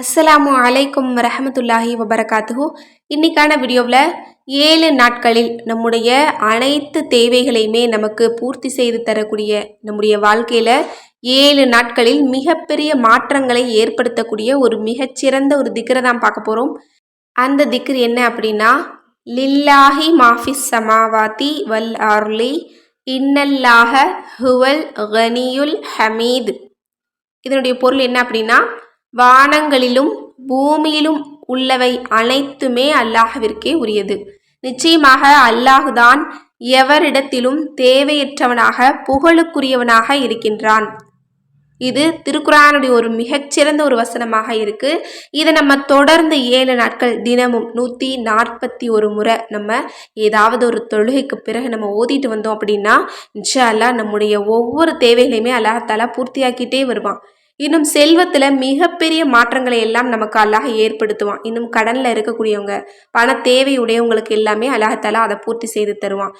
அஸ்ஸலாமு அலைக்கும் ரஹமத்துல்லாஹி வபரகாத்துஹு. இன்னைக்கான வீடியோவில் ஏழு நாட்களில் நம்முடைய அனைத்து தேவைகளையுமே நமக்கு பூர்த்தி செய்து தரக்கூடிய நம்முடைய வாழ்க்கையில் ஏழு நாட்களில் மிகப்பெரிய மாற்றங்களை ஏற்படுத்தக்கூடிய ஒரு மிகச்சிறந்த ஒரு திக்கரை தான் பார்க்க போகிறோம் அந்த திக்ர் என்ன அப்படின்னா லில்லாஹி மாஃபிஸ் சமாவாத்தி வல் ஆர்லி இன்னல்லாஹ ஹுவல் கனியுல் ஹமீத். இதனுடைய பொருள் என்ன அப்படின்னா வானங்களிலும் பூமியிலும் உள்ளவை அனைத்துமே அல்லாஹவிற்கே உரியது. நிச்சயமாக அல்லாஹுதான் எவரிடத்திலும் தேவையற்றவனாக புகழுக்குரியவனாக இருக்கின்றான். இது திருக்குறானுடைய ஒரு மிகச்சிறந்த ஒரு வசனமாக இருக்கு. இதை நம்ம தொடர்ந்து ஏழு நாட்கள் தினமும் நூற்றி நாற்பத்தி ஒரு முறை நம்ம ஏதாவது ஒரு தொழுகைக்கு பிறகு நம்ம ஓதிட்டு வந்தோம் அப்படின்னா இன்ஷா அல்லா நம்முடைய ஒவ்வொரு தேவைகளையுமே அல்லாஹாலா பூர்த்தியாக்கிட்டே வருவான். இன்னும் செல்வத்தில் மிகப்பெரிய மாற்றங்களை எல்லாம் நமக்கு அல்லாஹ் ஏற்படுத்துவான். இன்னும் கடனில் இருக்கக்கூடியவங்க பண தேவையுடையவங்களுக்கு எல்லாமே அல்லாஹாலா அதை பூர்த்தி செய்து தருவான்.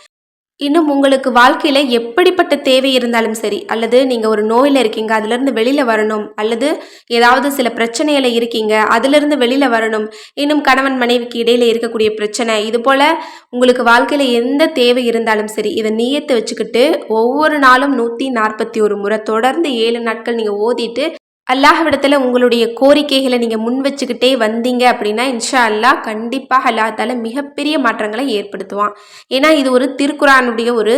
இன்னும் உங்களுக்கு வாழ்க்கையில் எப்படிப்பட்ட தேவை இருந்தாலும் சரி அல்லது நீங்கள் ஒரு நோயில் இருக்கீங்க அதுலேருந்து வெளியில் வரணும் அல்லது ஏதாவது சில பிரச்சனையில் இருக்கீங்க அதுலேருந்து வெளியில் வரணும் இன்னும் கணவன் மனைவிக்கு இடையில் இருக்கக்கூடிய பிரச்சனை இது போல் உங்களுக்கு வாழ்க்கையில் எந்த தேவை இருந்தாலும் சரி இதை நீயத்தை வச்சுக்கிட்டு ஒவ்வொரு நாளும் நூற்றி நாற்பத்தி ஒரு முறை தொடர்ந்து ஏழு நாட்கள் நீங்கள் ஓதிட்டு அல்லாஹ்விடத்தில் உங்களுடைய கோரிக்கைகளை நீங்கள் முன் வச்சுக்கிட்டே வந்தீங்க அப்படின்னா இன்ஷா அல்லாஹ் கண்டிப்பாக அல்லாஹால மிகப்பெரிய மாற்றங்களை ஏற்படுத்துவான். ஏன்னா இது ஒரு திருக்குறானுடைய ஒரு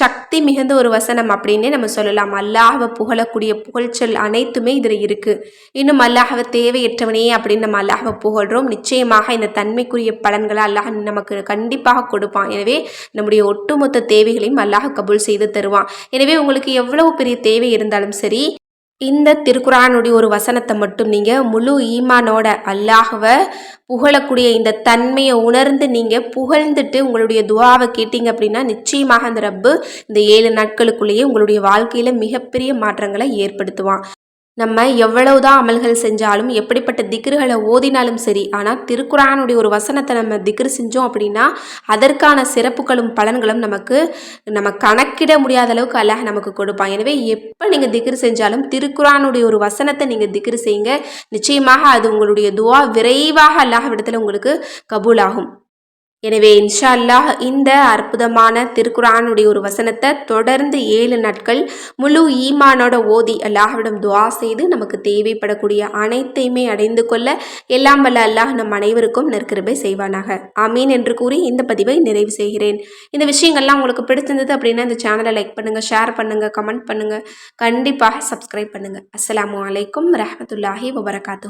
சக்தி மிகுந்த ஒரு வசனம் அப்படின்னே நம்ம சொல்லலாம். அல்லாஹவை புகழக்கூடிய புகழ்ச்சொல் அனைத்துமே இதில் இருக்குது இன்னும் அல்லாஹவை தேவையற்றவனே அப்படின்னு நம்ம அல்லாஹவை புகழ்கிறோம் நிச்சயமாக இந்த தன்மைக்குரிய பலன்களை அல்லாஹ் நமக்கு கண்டிப்பாக கொடுப்பான். எனவே நம்முடைய ஒட்டுமொத்த தேவைகளையும் அல்லாஹ் கபூல் செய்து தருவான். எனவே உங்களுக்கு எவ்வளவு பெரிய தேவை இருந்தாலும் சரி இந்த திருக்குறானுடைய ஒரு வசனத்தை மட்டும் நீங்கள் முழு ஈமானோட அல்லாஹவை புகழக்கூடிய இந்த தன்மையை உணர்ந்து நீங்கள் புகழ்ந்துட்டு உங்களுடைய துவாவை கேட்டீங்க அப்படின்னா நிச்சயமாக அந்த ரப்பு இந்த ஏழு நாட்களுக்குள்ளேயே உங்களுடைய வாழ்க்கையில் மிகப்பெரிய மாற்றங்களை ஏற்படுத்துவான். நம்ம எவ்வளவுதான் அமல்கள் செஞ்சாலும் எப்படிப்பட்ட திக்ருகளை ஓதினாலும் சரி ஆனால் திருக்குறானுடைய ஒரு வசனத்தை நம்ம திக்ரு செஞ்சோம் அப்படின்னா அதற்கான சிறப்புகளும் பலன்களும் நமக்கு நம்ம கணக்கிட முடியாத அளவுக்கு அல்லாஹ் நமக்கு கொடுப்பான். எனவே எப்போ நீங்கள் திக்ரு செஞ்சாலும் திருக்குறானுடைய ஒரு வசனத்தை நீங்கள் திக்ரு செய்யுங்க. நிச்சயமாக அது உங்களுடைய துவா விரைவாக அல்லாஹ் விடத்தில் உங்களுக்கு கபூலாகும். எனவே இன்ஷா அல்லாஹ் இந்த அற்புதமான திருக்குறானுடைய ஒரு வசனத்தை தொடர்ந்து ஏழு நாட்கள் முழு ஈமானோட ஓதி அல்லாஹ்விடம் துவா செய்து நமக்கு தேவைப்படக்கூடிய அனைத்தையுமே அடைந்து கொள்ள எல்லாம் வல்ல அல்லாஹ் நம் அனைவருக்கும் நற்கிருபை செய்வானாக. அமீன் என்று கூறி இந்த பதிவை நிறைவு செய்கிறேன். இந்த விஷயங்கள்லாம் உங்களுக்கு பிடிச்சிருந்தது அப்படின்னா இந்த சேனலை லைக் பண்ணுங்கள் ஷேர் பண்ணுங்கள் கமெண்ட் பண்ணுங்கள் கண்டிப்பாக சப்ஸ்கிரைப் பண்ணுங்கள் அஸ்லாம் வலைக்கம் ரஹமத்துல்லாஹி வபரகாத்து